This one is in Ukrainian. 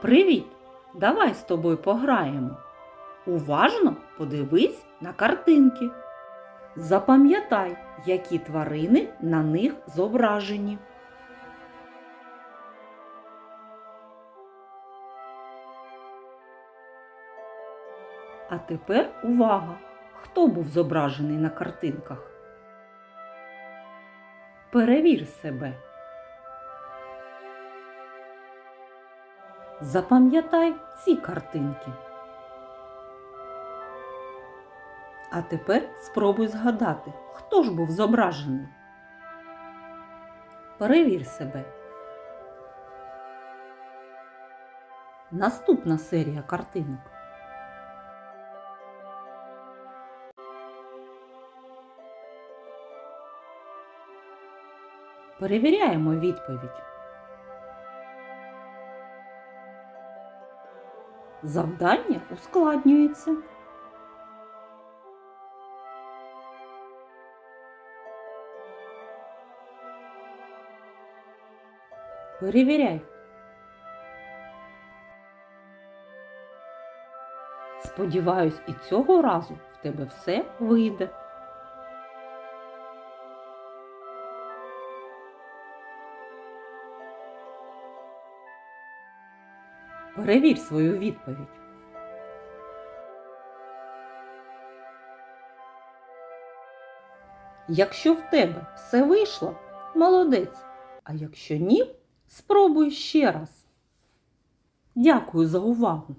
Привіт! Давай з тобою пограємо. Уважно подивись на картинки. Запам'ятай, які тварини на них зображені. А тепер увага! Хто був зображений на картинках? Перевір себе. Запам'ятай ці картинки. А тепер спробуй згадати, хто ж був зображений. Перевір себе. Наступна серія картинок. Перевіряємо відповідь. Завдання ускладнюється. Перевіряй. Сподіваюсь, і цього разу в тебе все вийде. Перевір свою відповідь. Якщо в тебе все вийшло, молодець. А якщо ні, спробуй ще раз. Дякую за увагу!